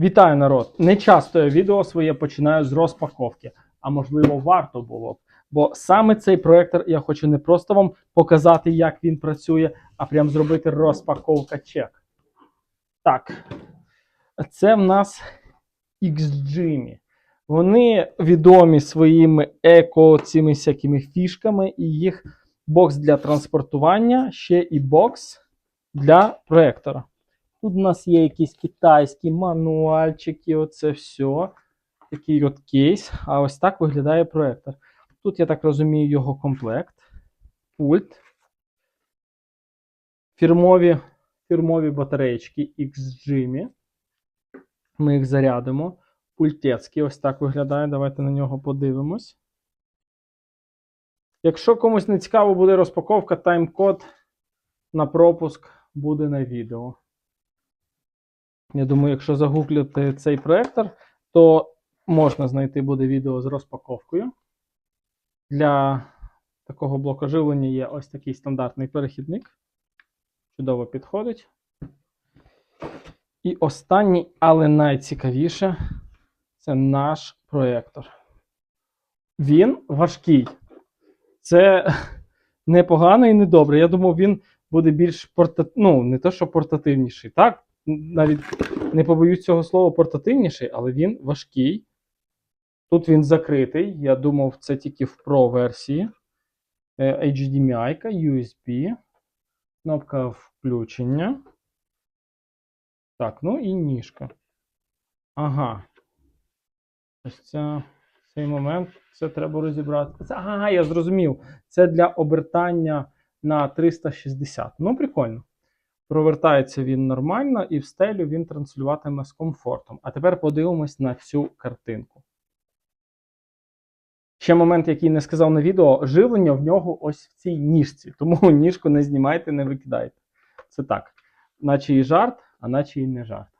Вітаю народ! Не часто я відео своє починаю з розпаковки, а можливо варто було б. Бо саме цей проектор я хочу не просто вам показати, як він працює, а прям зробити розпаковка чек. Так, це в нас XGMI. Вони відомі своїми еко цими всякими фішками, і їх бокс для транспортування, ще і бокс для проектора. Тут у нас є якісь китайські мануальчики, оце все. Такий от кейс. А ось так виглядає проектор. Тут, я так розумію, його комплект, пульт, фірмові, фірмові батареєчки XGMI. Ми їх зарядимо. Пультецький ось так виглядає. Давайте на нього подивимось. Якщо комусь не цікаво буде розпаковка, тайм-код на пропуск буде на відео. Я думаю, якщо загуглити цей проектор, то можна знайти буде відео з розпаковкою. Для такого блоку живлення є ось такий стандартний перехідник. Чудово підходить. І останній, але найцікавіше, це наш проектор. Він важкий. Це непогано і недобре. Я думав, він буде більш порта... ну, не то, що портативніший. Так, навіть не побоюсь цього слова портативніший, але він важкий. Тут він закритий. Я думав, це тільки в Pro версії. Е, HDMI, USB, кнопка включення. Так, ну і ніжка. Ага. Ось ця, цей момент. Це треба розібрати. Це, ага, я зрозумів. Це для обертання на 360. Ну, прикольно. Провертається він нормально, і в стелю він транслюватиме з комфортом. А тепер подивимось на цю картинку. Ще момент, який не сказав на відео, живлення в нього ось в цій ніжці. Тому ніжку не знімайте, не викидайте. Це так. Наче і жарт, а наче і не жарт.